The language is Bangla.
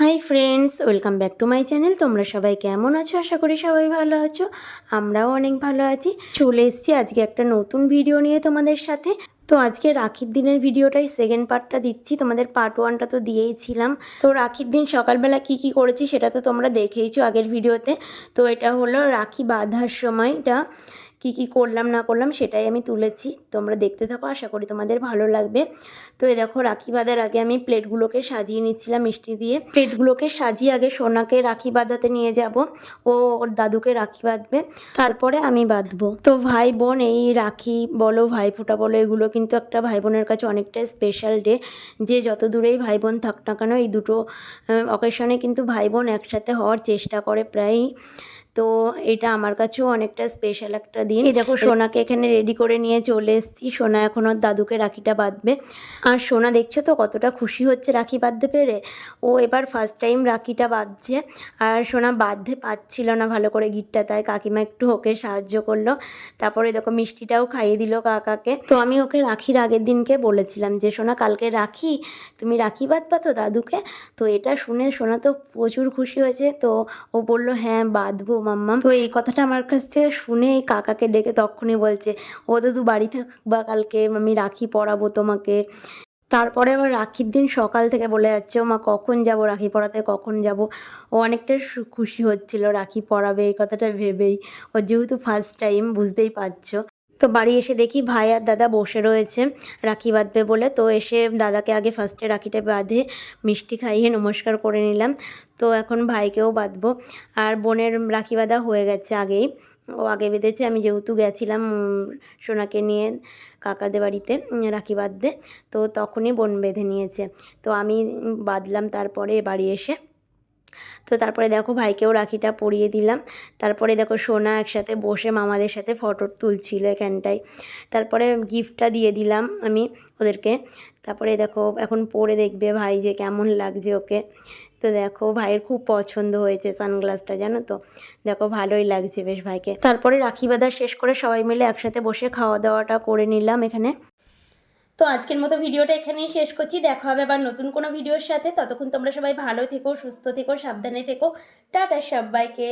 Hi friends, welcome back to my channel. তোমরা সবাই কেমন আছো? আশা করি সবাই ভালো আছো। আমরাও অনেক ভালো আছি। চলে এসেছি আজকে একটা নতুন ভিডিও নিয়ে তোমাদের সাথে। তো আজকে রাখির দিনের ভিডিওটাই সেকেন্ড পার্টটা দিচ্ছি। তোমাদের পার্ট ওয়ানটা তো দিয়েইছিলাম তো রাখির দিন সকালবেলা কি কি করেছি সেটা তো তোমরা দেখেইছো আগের ভিডিওতে। তো এটা হলো রাখি বাঁধার সময়টা, কি কি করলাম না করলাম সেটাই আমি তুলেছি। তোমরা দেখতে থাকো, আশা করি তোমাদের ভালো লাগবে। তো এই দেখো, রাখি বাঁধার আগে আমি প্লেটগুলোকে সাজিয়ে নিচ্ছিলাম মিষ্টি দিয়ে। প্লেটগুলোকে সাজিয়ে আগে সোনাকে রাখি বাঁধাতে নিয়ে যাব। ও ওর দাদুকে রাখি বাঁধবে। তারপরে আমি বাঁধবো। তো ভাই বোন, এই রাখি বলো ভাই ফোঁটা বলো, এগুলো কিন্তু একটা ভাই বোনের কাছে অনেকটা স্পেশাল ডে যে যত দূরেই ভাই বোন থাক না কেন, এই দুটো অকেশনে কিন্তু ভাই বোন একসাথে হওয়ার চেষ্টা করে প্রায়ই। তো এটা আমার কাছেও অনেকটা স্পেশাল একটা দিন। এই দেখো সোনাকে এখানে রেডি করে নিয়ে চলে এসেছি। সোনা এখন ওর দাদুকে রাখিটা বাঁধবে। আর সোনা দেখছ তো কতটা খুশি হচ্ছে রাখি বাঁধতে পেরে? ও এবার ফার্স্ট টাইম রাখিটা বাঁধছে। আর সোনা বাঁধতে পারছিল না ভালো করে গিটটা তাই কাকিমা একটু ওকে সাহায্য করল। তারপরে দেখো মিষ্টিটাও খাইয়ে দিল কাকাকে। তো আমি ওকে রাখির আগের দিনকে বলেছিলাম যে সোনা কালকে রাখি? তুমি রাখি বাঁধবা তো দাদুকে? তো এটা শুনে সোনা তো প্রচুর খুশি হয়েছে। তো ও বলল হ্যাঁ বাঁধবো মাম্মাম। তো এই কথাটা আমার কাছে শুনে কাকাকে ডেকে তখনই বলছে, ও তো দাদু বাড়ি থাকবা কালকে আমি রাখি পড়াবো তোমাকে। তারপরে আবার রাখির দিন সকাল থেকে বলে যাচ্ছে, ও মা, কখন যাব রাখি পড়াতে কখন যাব? ও অনেকটা খুশি হচ্ছিল, রাখি পড়াবে এই কথাটা ভেবেই। ও যেহেতু ফার্স্ট টাইম বুঝতেই পারছ। তো বাড়ি এসে দেখি ভাই আর দাদা বসে রয়েছে, রাখি বাঁধবে বলে। তো এসে দাদাকে আগে ফার্স্টে রাখিটা বাঁধে, মিষ্টি খাইয়ে নমস্কার করে নিলাম। তো এখন ভাইকেও বাঁধবো। আর বোনের রাখি বাঁধা হয়ে গেছে আগেই। ও আগে বেঁধেছে, আমি যেহেতু গেছিলাম সোনাকে নিয়ে কাকাদের বাড়িতে রাখি বাঁধতে। তো তখনই বোন বেঁধে নিয়েছে। তো আমি বাঁধলাম তারপরে বাড়ি এসে। তো তারপরে দেখো ভাইকেও রাখিটা পরিয়ে দিলাম। তারপরে দেখো সোনা একসাথে বসে মামাদের সাথে ফটো তুলছিল এখানটায়। তারপরে গিফটটা দিয়ে দিলাম আমি ওদেরকে। তারপরে দেখো এখন পরে দেখবে ভাই যে কেমন লাগছে ওকে। তো দেখো ভাইয়ের খুব পছন্দ হয়েছে সানগ্লাসটা, জানো তো? দেখো ভালোই লাগছে বেশ ভাইকে। তারপরে রাখি বাঁধা শেষ করে সবাই মিলে একসাথে বসে খাওয়া দাওয়াটা করে নিলাম এখানে। তো আজকের মতো ভিডিওটা এখানেই শেষ করছি। দেখা হবে আবার নতুন কোনো ভিডিওর সাথে। ততক্ষণ তোমরা সবাই ভালো থেকো, সুস্থ থেকো, সাবধানে থেকো। টাটা সবাইকে।